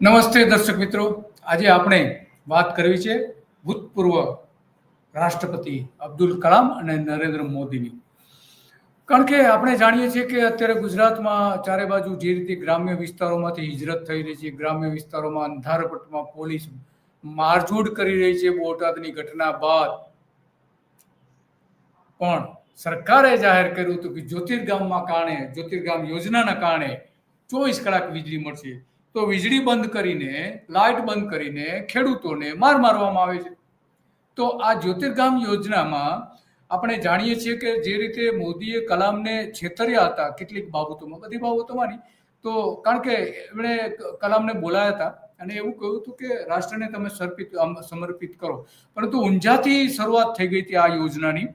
નમસ્તે દર્શક મિત્રો. આજે આપણે વાત કરવી છે ભૂતપૂર્વ રાષ્ટ્રપતિ અબ્દુલ કલામ અને નરેન્દ્ર મોદીની. કારણ કે આપણે જાણીએ છીએ કે અત્યારે ગુજરાતમાં ચારે બાજુ જે રીતે ગ્રામ્ય વિસ્તારોમાંથી હિજરત થઈ રહી છે, ગ્રામ્ય વિસ્તારોમાં અંધારપટમાં પોલીસ મારઝૂડ કરી રહી છે, બોટાદની ઘટના બાદ. પણ સરકારે જાહેર કર્યું હતું કે જ્યોતિર્ગામમાં કારણે, જ્યોતિર્ગામ યોજનાના કારણે ચોવીસ કલાક વીજળી મળશે. તો વીજળી બંધ કરીને, લાઇટ બંધ કરીને ખેડૂતોને માર મારવામાં આવે છે. તો આ જ્યોતિર્ગામ યોજનામાં આપણે જાણીએ છીએ કે જે રીતે મોદીએ કલામને છેતર્યા હતા કેટલીક બાબતોમાં, બધી બાબતોમાં નહીં તો કારણ કે એમણે કલામને બોલાયા હતા અને એવું કહ્યું હતું કે રાષ્ટ્રને તમે સમર્પિત સમર્પિત કરો. પરંતુ ઊંઝાથી શરૂઆત થઈ ગઈ હતી આ યોજનાની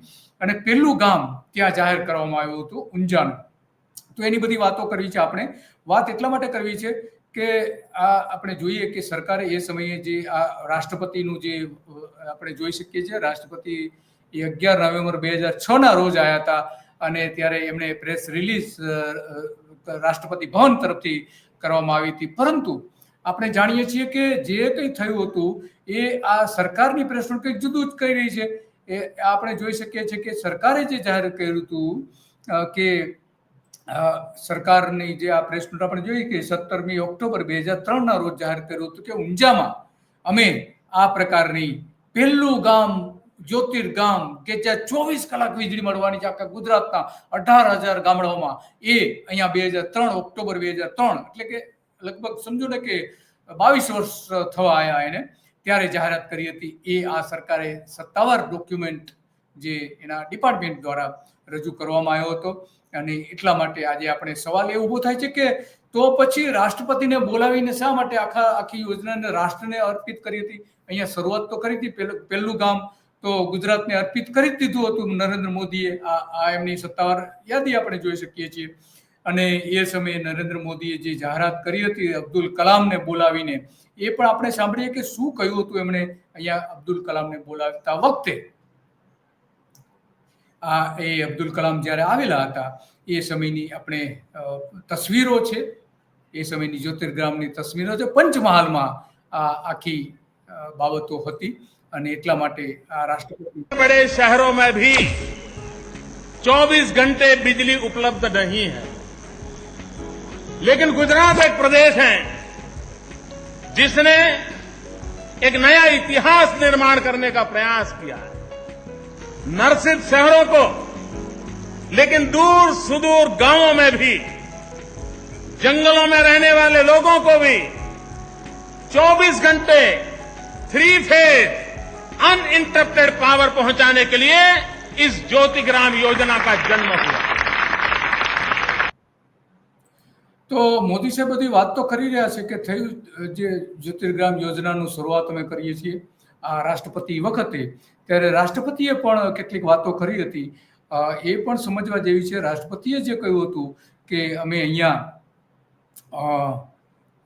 અને પહેલું ગામ ત્યાં જાહેર કરવામાં આવ્યું હતું, ઊંઝાનું. તો એની બધી વાતો કરવી છે આપણે. વાત એટલા માટે કરવી છે કે આ આપણે જોઈએ કે સરકારે એ સમયે જે આ રાષ્ટ્રપતિનું જે આપણે જોઈ શકીએ છીએ, રાષ્ટ્રપતિ એ અગિયાર નવેમ્બર બે હજાર છ ના રોજ આવ્યા હતા અને ત્યારે એમણે પ્રેસ રિલીઝ રાષ્ટ્રપતિ ભવન તરફથી કરવામાં આવી હતી. પરંતુ આપણે જાણીએ છીએ કે જે કંઈ થયું હતું એ આ સરકારની પ્રેસ કંઈક જુદું જ કહી રહી છે. એ આપણે જોઈ શકીએ છીએ કે સરકારે જે જાહેર કર્યું હતું કે સરકારની જે આ પ્રેસ નોટ આપણે જોઈએ કે સત્તરમી ઓક્ટોબર બે હજાર ત્રણના રોજ જાહેર કર્યું હતું કે ઊંઝામાં અમે આ પ્રકારની પહેલું ગામ, જ્યોતિર્ગામ કે જ્યાં ચોવીસ કલાક વીજળી મળવાની છે આખા ગુજરાતના અઢાર હજાર ગામડાઓમાં, એ અહીંયા બે હજાર ત્રણ ઓક્ટોબર બે હજાર ત્રણ, એટલે કે લગભગ સમજો ને કે બાવીસ વર્ષ થવા આવ્યા એને, ત્યારે જાહેરાત કરી હતી. એ આ સરકારે સત્તાવાર ડોક્યુમેન્ટ જે એના ડિપાર્ટમેન્ટ દ્વારા રજૂ કરવામાં આવ્યો હતો. અને એટલા માટે આજે આપણે સવાલ એ ઊભો થાય છે કે તો પછી રાષ્ટ્રપતિને બોલાવીને શા માટે આખા, આખી યોજનાને રાષ્ટ્રને અર્પિત કરી હતી? અહીંયા શરૂઆત તો કરી હતી પહેલું ગામ તો ગુજરાતને અર્પિત કરી જ દીધું હતું નરેન્દ્ર મોદીએ. આ આ એમની સત્તાવાર યાદી આપણે જોઈ શકીએ છીએ. અને એ સમયે નરેન્દ્ર મોદીએ જે જાહેરાત કરી હતી અબ્દુલ કલામને બોલાવીને, એ પણ આપણે સાંભળીએ કે શું કહ્યું હતું એમણે અહીંયા અબ્દુલ કલામને બોલાવતા વખતે? આ એ અબ્દુલ કલામ જ્યારે આવેલા હતા એ સમયની આપણે તસવીરો છે એ સમયની જ્યોતિર્ગ્રામની તસવીરો છે પંચમહાલમાં આ આખી બાબતો હતી અને એટલા માટે આ રાષ્ટ્રપતિ बड़े शहरों में भी 24 घंटे बिजली उपलब्ध नहीं है लेकिन गुजरात एक प्रदेश है जिसने एक नया इतिहास निर्माण करने का प्रयास किया है न सिर्फ शहरों को लेकिन दूर सुदूर गांवों में भी जंगलों में रहने वाले लोगों को भी 24 घंटे थ्री फेज अनइंटरप्टेड पावर पहुंचाने के लिए इस ज्योतिग्राम योजना का जन्म हुआ તો મોદી સાહેબ બધી વાત તો કરી રહ્યા છે કે થયું જે જ્યોતિર્ગ્રામ યોજનાનું શરૂઆત અમે કરીએ છીએ આ રાષ્ટ્રપતિ વખતે, ત્યારે રાષ્ટ્રપતિએ પણ કેટલીક વાતો કરી હતી. એ પણ સમજવા જેવી છે. રાષ્ટ્રપતિએ જે કહ્યું હતું કે અમે અહીંયા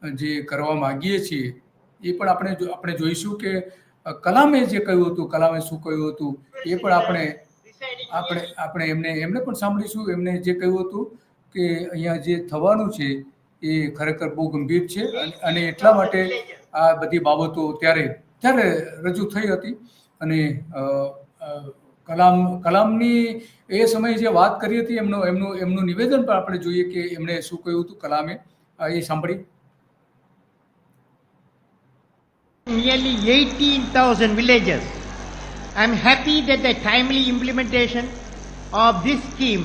જે કરવા માંગીએ છીએ, એ પણ આપણે આપણે જોઈશું કે કલામે જે કહ્યું હતું, કલામે શું કહ્યું હતું, એ પણ આપણે આપણે આપણે એમને એમને પણ સાંભળીશું. એમને જે કહ્યું હતું કે અહીંયા જે થવાનું છે, એ ખરેખર બહુ ગંભીર છે. અને એટલા માટે આ બધી બાબતો ત્યારે ત્યારે રજૂ થઈ હતી અને કલામ કલામની એ સમયે જે વાત કરી હતી એમનું એમનું એમનું નિવેદન પણ આપણે જોઈએ કે એમણે શું કહ્યું હતું કલામે એ સાંભળી nearly 18,000 villages. I'm happy that the timely implementation of this scheme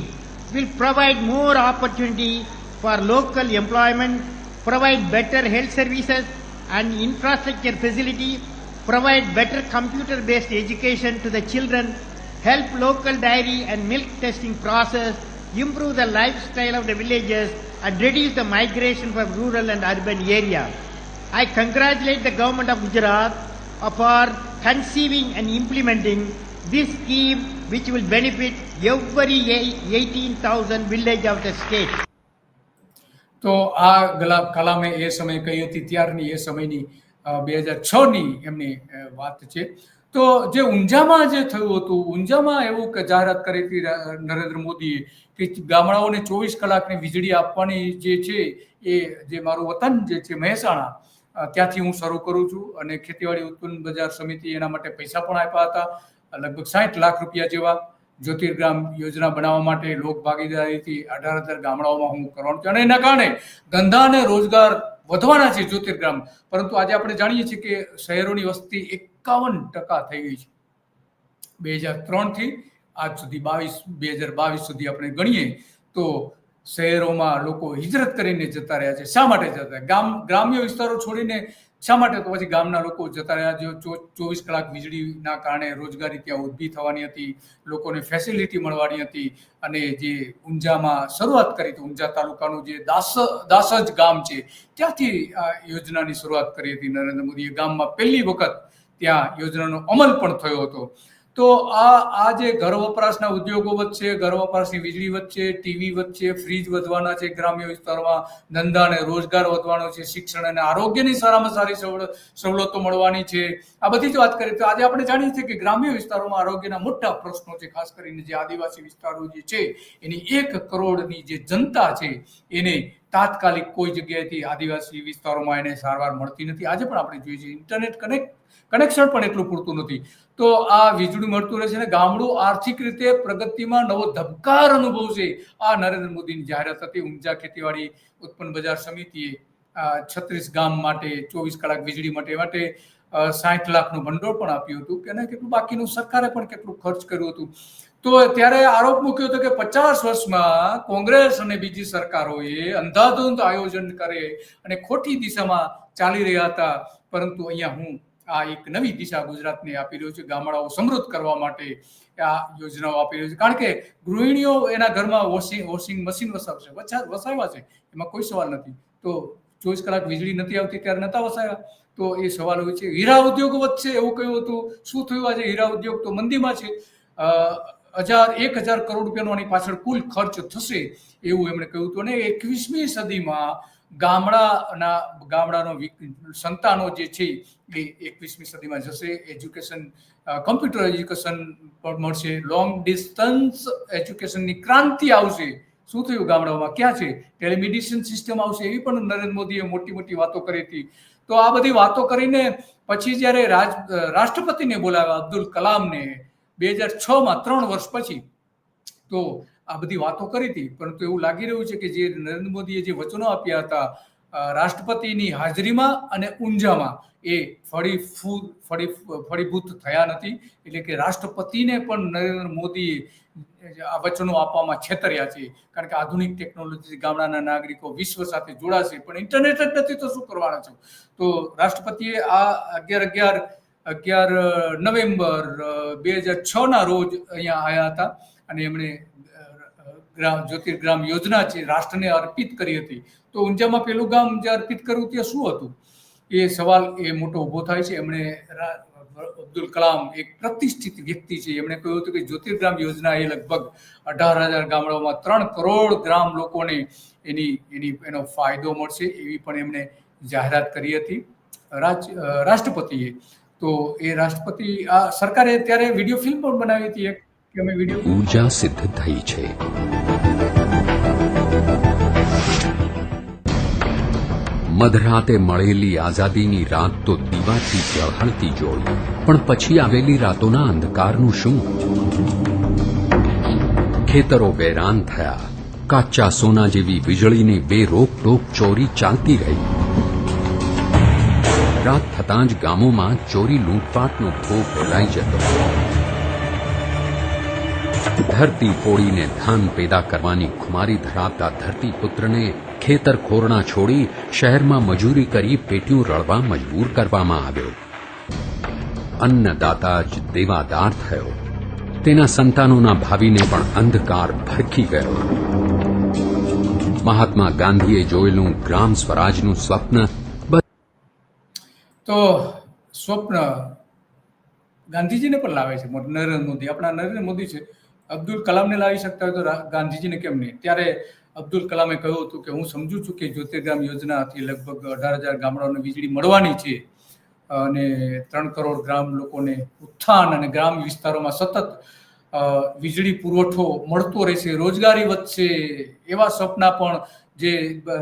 will provide more opportunity for local employment, provide better health services and infrastructure facility, provide better computer-based education to the children, help local dairy and milk testing process, improve the lifestyle of the villagers and reduce the migration from rural and urban areas. I congratulate the government of Gujarat for conceiving and implementing this scheme which will benefit every 18,000 village of the state. તો આ ગલા કલામે એ સમયે કહી હતી ત્યારની એ સમયની બે હજાર છની એમની વાત છે. તો જે ઊંઝામાં જે થયું હતું, ઊંઝામાં એવું કે જાહેરાત કરી હતી નરેન્દ્ર મોદીએ કે ગામડાઓને ચોવીસ કલાકની વીજળી આપવાની જે છે, એ જે મારું વતન જે છે, મહેસાણા ત્યાંથી હું શરૂ કરું છું અને ખેતીવાડી ઉત્પન્ન બજાર સમિતિ એના માટે પૈસા પણ આપ્યા હતા, લગભગ સાઠ લાખ રૂપિયા જેવા જ્યોતિર્ગ્રામ યોજના બનાવવા માટે લોક ભાગીદારીથી અઢાર હજાર ગામડાઓમાં હું કરવાનું છું અને એના કારણે ધંધા અને રોજગાર વધવાના છે જ્યોતિર્ગ્રામ પરંતુ આજે આપણે જાણીએ છીએ કે શહેરોની વસ્તી એકાવન ટકા થઈ ગઈ છે. બે હજાર ત્રણથી આજ સુધી બાવીસ, બે હજાર બાવીસ સુધી આપણે ગણીએ તો શહેરોમાં લોકો હિજરત કરીને જતા રહ્યા છે. શા માટે જતા? ગામ, ગ્રામ્ય વિસ્તારો છોડીને શા માટે? તો પછી ગામના લોકો જતા રહ્યા, જો ચોવીસ કલાક વીજળીના કારણે રોજગારી ત્યાં ઊભી થવાની હતી, લોકોને ફેસિલિટી મળવાની હતી અને જે ઊંઝામાં શરૂઆત કરી હતી, ઊંઝા તાલુકાનું જે દાસ, દાસજ ગામ છે, ત્યાંથી આ યોજનાની શરૂઆત કરી હતી નરેન્દ્ર મોદીએ. ગામમાં પહેલી વખત ત્યાં યોજનાનો અમલ પણ થયો હતો. તો આ આ જે ઘર વપરાશના ઉદ્યોગો વચ્ચે ઘર વપરાશની વીજળી વચ્ચે ટીવી વચ્ચે ફ્રીજ વધવાના છે ગ્રામ્ય વિસ્તારમાં, ધંધા અને રોજગાર વધવાનો છે, શિક્ષણ અને આરોગ્યની સારામાં સારી સવલ- સવલતો મળવાની છે. આ બધી જ વાત કરીએ તો આજે આપણે જાણીએ છીએ કે ગ્રામ્ય વિસ્તારોમાં આરોગ્યના મોટા પ્રશ્નો છે, ખાસ કરીને જે આદિવાસી વિસ્તારો જે છે, એની એક કરોડની જે જનતા છે, એને તાત્કાલિક કોઈ જગ્યાએથી આદિવાસી વિસ્તારોમાં એને સારવાર મળતી નથી. આજે પણ આપણે જોઈએ છીએ ઇન્ટરનેટ કનેક્ટ, કનેક્શન પણ એટલું પૂરતું નથી. તો આ વીજળી મળતું રહે અને ગામડું આર્થિક રીતે પ્રગતિમાં નવો ધબકાર અનુભવશે. આ નરેન્દ્ર મોદીની જાહેરાત હતી. ઊંઝા ખેતીવાડી ઉત્પન્ન બજાર સમિતિએ છત્રીસ ગામ માટે ચોવીસ કલાક વીજળી માટે માટે સાઠ લાખનું ભંડોળ પણ આપ્યું હતું કે કેટલું બાકીનું સરકારે પણ કેટલું ખર્ચ કર્યું હતું. તો ત્યારે આરોપ મૂક્યો હતો કે પચાસ વર્ષમાં કોંગ્રેસ અને બીજી સરકારોએ અંધાધૂંધ આયોજન કરે અને ખોટી દિશામાં ચાલી રહ્યા હતા. પરંતુ અહીંયા હું આ એક નવી દિશા ગુજરાતને આપી રહ્યો છે, ગામડાઓ સમૃદ્ધ કરવા માટે આ યોજનાઓ આપી રહ્યો છે. કારણ કે ગૃહિણીઓ એના ઘરમાં વોશિંગ વોશિંગ મશીન વસાવશે વસાવ્યા છે, એમાં કોઈ સવાલ નથી. તો ચોવીસ કલાક વીજળી નથી આવતી ત્યારે નતા વસાયા. તો એ સવાલ હોય છે, હીરા ઉદ્યોગ વધશે એવું કહ્યું હતું. શું થયું આજે હીરા ઉદ્યોગ? તો મંદીમાં છે. હજાર એક હજાર કરોડ રૂપિયાનો આની પાછળ કુલ ખર્ચ થશે એવું એમણે કહ્યું હતું. અને એકવીસમી સદીમાં ગામડાના, ગામડાનો સંતાનો જે છે, એ એકવીસમી સદીમાં જશે. એજ્યુકેશન કમ્પ્યુટર એજ્યુકેશન પણ મળશે. લોંગ ડિસ્ટન્સ એજ્યુકેશનની ક્રાંતિ આવશે. શું થયું ગામડાઓમાં? ક્યાં છે? ટેલિમેડિસિન સિસ્ટમ આવશે એવી પણ નરેન્દ્ર મોદીએ મોટી મોટી વાતો કરી હતી. તો આ બધી વાતો કરીને પછી જ્યારે રાજ, રાષ્ટ્રપતિને બોલાવ્યા અબ્દુલ કલામને બે હજાર છમાં ત્રણ વર્ષ પછી, તો આ બધી વાતો કરી હતી. પરંતુ એવું લાગી રહ્યું છે કે જે નરેન્દ્ર મોદીએ જે વચનો આપ્યા હતા રાષ્ટ્રપતિની હાજરીમાં અને ઊંઝામાં. એ ફળી ફળી ફળીભૂત થયા નથી. એટલે કે રાષ્ટ્રપતિને પણ નરેન્દ્ર મોદીએ આ વચનો આપવામાં છેતર્યા છે. કારણ કે આધુનિક ટેકનોલોજી ગામડાના નાગરિકો વિશ્વ સાથે જોડાશે, પણ ઇન્ટરનેટ જ નથી તો શું કરવાના છો? તો રાષ્ટ્રપતિએ આ અગિયાર અગિયાર અગિયાર નવેમ્બર બે હજાર છ ના રોજ અહીંયા આવ્યા હતા અને એમણે ગ્રામ, જ્યોતિર્ગ્રામ યોજના છે, રાષ્ટ્રને અર્પિત કરી હતી. તો ઊંઝામાં પેલું ગામ જે અર્પિત કર્યું તે શું હતું? એ સવાલ એ મોટો ઊભો થાય છે. એમણે અબ્દુલ કલામ એક પ્રતિષ્ઠિત વ્યક્તિ છે. એમણે કહ્યું હતું કે જ્યોતિર્ગ્રામ યોજના એ લગભગ અઢાર હજાર ગામડાઓમાં ત્રણ કરોડ ગ્રામ લોકોને એની એની, એનો ફાયદો મળશે એવી પણ એમણે જાહેરાત કરી હતી. રાજ, રાષ્ટ્રપતિએ. તો એ રાષ્ટ્રપતિ, આ સરકારે ત્યારે વીડિયો ફિલ્મ પણ બનાવી હતી એક. કે અમે વીડિયો ઊર્જા સિદ્ધ થઈ છે. મધરાતે મળેલી આઝાદીની રાત તો દીવાથી ઝળહળતી જોઈ પણ પછી આવેલી રાતોના અંધકારનું શું? ખેતરો વેરાન થયા, કાચા સોના જેવી વીજળીની બે રોકટોક ચોરી ચાલતી રહી. રાત થતાં જ ગામોમાં ચોરી લૂંટફાટનો ભોગ ફેલાઈ જતો. ધરતી પોળીને ધાન પેદા કરવાની ખુમારી ધરાવતા ધરતીપુત્રને ખેતર ખોરણા છોડી શહેરમાં મજૂરી કરી પેટ્યું રળવા મજબૂર કરવામાં આવ્યો. અન્નદાતા જ દેવાદાર થયો. તેના સંતાનોના ભાવિને પણ અંધકાર ભરખી ગયો. મહાત્મા ગાંધીએ જોયેલું ગ્રામ સ્વરાજનું સ્વપ્ન તો સ્વપ્ન ગાંધીજીને પણ લાવે છે નરેન્દ્ર મોદી. આપણા નરેન્દ્ર મોદી છે, અબ્દુલ કલામને લાવી શકતા હોય તો ગાંધીજીને કેમ નહીં? ત્યારે અબ્દુલ કલામે કહ્યું હતું કે હું સમજુ છું કે જ્યોતિર્ગામ યોજનાથી લગભગ અઢાર હજાર ગામડાઓને વીજળી મળવાની છે અને ત્રણ કરોડ ગ્રામ લોકોને ઉત્થાન અને ગ્રામ વિસ્તારોમાં સતત વીજળી પુરવઠો મળતો રહેશે, રોજગારી વધશે એવા સપના પણ જે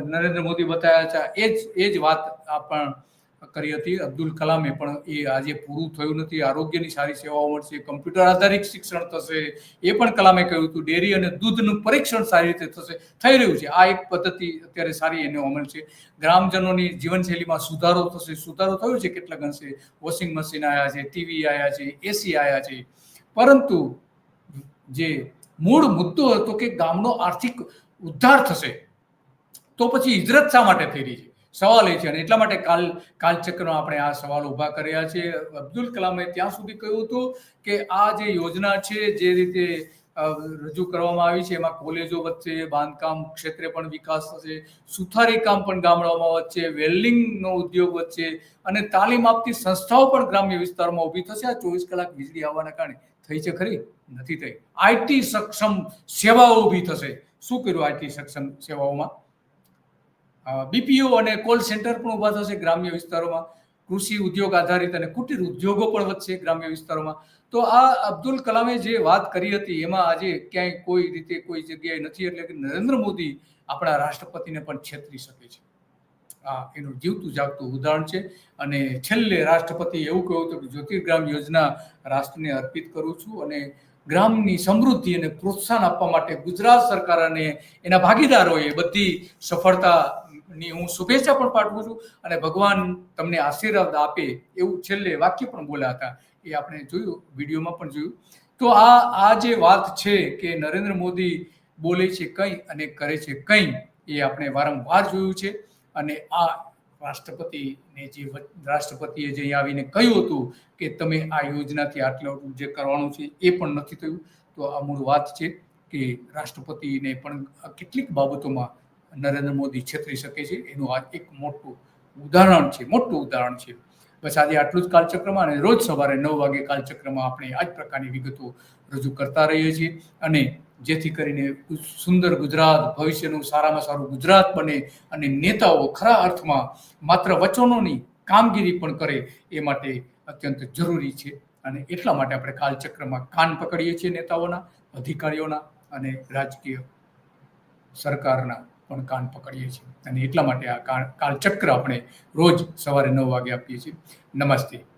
નરેન્દ્ર મોદી બતાવ્યા હતા એ જ એ જ વાત આ પણ કરી હતી. અબ્દુલ કલામે પણ એ આજે પૂરું થયું નથી. આરોગ્યની સારી સેવાઓ મળશે, કમ્પ્યુટર આધારિત શિક્ષણ થશે. એ પણ કલામે કહ્યું હતું. ડેરી અને દૂધનું પરીક્ષણ સારી રીતે થશે. થઈ રહ્યું છે. આ એક પદ્ધતિ અત્યારે સારી એનો અમલ છે. ગ્રામજનોની જીવનશૈલીમાં સુધારો થશે. સુધારો થયો છે કેટલાક અંશે. વોશિંગ મશીન આવ્યા છે, ટીવી આવ્યા છે, એસી આવ્યા છે. પરંતુ જે મૂળ મુદ્દો હતો કે ગામનો આર્થિક ઉદ્ધાર થશે, તો પછી હિજરત શા માટે થઈ રહી છે? સવાલ એ છે અને એટલા માટે કાલ, કાલચક્રમાં આપણે આ સવાલ ઊભા કર્યા છે. અબ્દુલ કલામે ત્યાં સુધી કહ્યું હતું કે આ જે યોજના છે, જે રીતે રજૂ કરવામાં આવી છે, એમાં કોલેજો વચ્ચે બાંધકામ ક્ષેત્રે પણ વિકાસ થશે, સુથારી કામ પણ ગામડાઓમાં વચ્ચે વેલ્ડિંગનો ઉદ્યોગ વચ્ચે અને તાલીમ આપતી સંસ્થાઓ પણ ગ્રામ્ય વિસ્તારમાં ઊભી થશે. આ ચોવીસ કલાક વીજળી આવવાના કારણે થઈ છે ખરી? નથી થઈ. આઈટી સક્ષમ સેવાઓ ઊભી થશે. શું કર્યું આઈટી સક્ષમ સેવાઓમાં? બીપીઓ અને કોલ સેન્ટર પણ ઊભા થશે ગ્રામ્ય વિસ્તારોમાં. કૃષિ ઉદ્યોગ આધારિત અને કુટીર ઉદ્યોગો પણ વધશે ગ્રામ્ય વિસ્તારોમાં. તો આ અબ્દુલ કલામે જે વાત કરી હતી, એમાં આજે ક્યાંય કોઈ રીતે કોઈ જગ્યાએ નથી, એટલે કે નરેન્દ્ર મોદી આપણા રાષ્ટ્રપતિને પણ છેતરી શકે છે. આ એનું જીવતું જાગતું ઉદાહરણ છે. અને છેલ્લે રાષ્ટ્રપતિ એવું કહ્યું હતું કે જ્યોતિર્ગ્રામ યોજના રાષ્ટ્રને અર્પિત કરું છું અને ગ્રામની સમૃદ્ધિ અને પ્રોત્સાહન આપવા માટે ગુજરાત સરકાર અને એના ભાગીદારોએ બધી સફળતાની હું શુભેચ્છા પણ પાઠવું છું અને ભગવાન તમને આશીર્વાદ આપે એવું છેલ્લે વાક્ય પણ બોલ્યા હતા. એ આપણે જોયું, વિડીયોમાં પણ જોયું. તો આ આ જે વાત છે કે નરેન્દ્ર મોદી બોલે છે કંઈ અને કરે છે કંઈ, એ આપણે વારંવાર જોયું છે અને આ રાષ્ટ્રપતિને જે રાષ્ટ્રપતિએ જે આવીને કહ્યું હતું કે તમે આ યોજનાથી આટલું જે કરવાનું છે એ પણ નથી થયું, તો આ મૂળ વાત છે કે રાષ્ટ્રપતિને પણ કેટલીક બાબતોમાં નરેન્દ્ર મોદી છેતરી શકે છે. એનું આ એક મોટું ઉદાહરણ છે, મોટું ઉદાહરણ છે. બસ આજે આટલું જ કાલચક્રમાં અને રોજ સવારે નવ વાગે કાલચક્રમાં આપણે આ જ પ્રકારની વિગતો રજૂ કરતા રહીએ છીએ અને જેથી કરીને સુંદર ગુજરાત, ભવિષ્યનું સારામાં સારું ગુજરાત બને અને નેતાઓ ખરા અર્થમાં માત્ર વચનોની કામગીરી પણ કરે એ માટે અત્યંત જરૂરી છે. અને એટલા માટે આપણે કાલચક્રમાં કાન પકડીએ છીએ નેતાઓના, અધિકારીઓના અને રાજકીય સરકારના પણ કાન પકડીએ છીએ. અને એટલા માટે આ કાલચક્ર આપણે રોજ સવારે નવ વાગે આપીએ છીએ. નમસ્તે.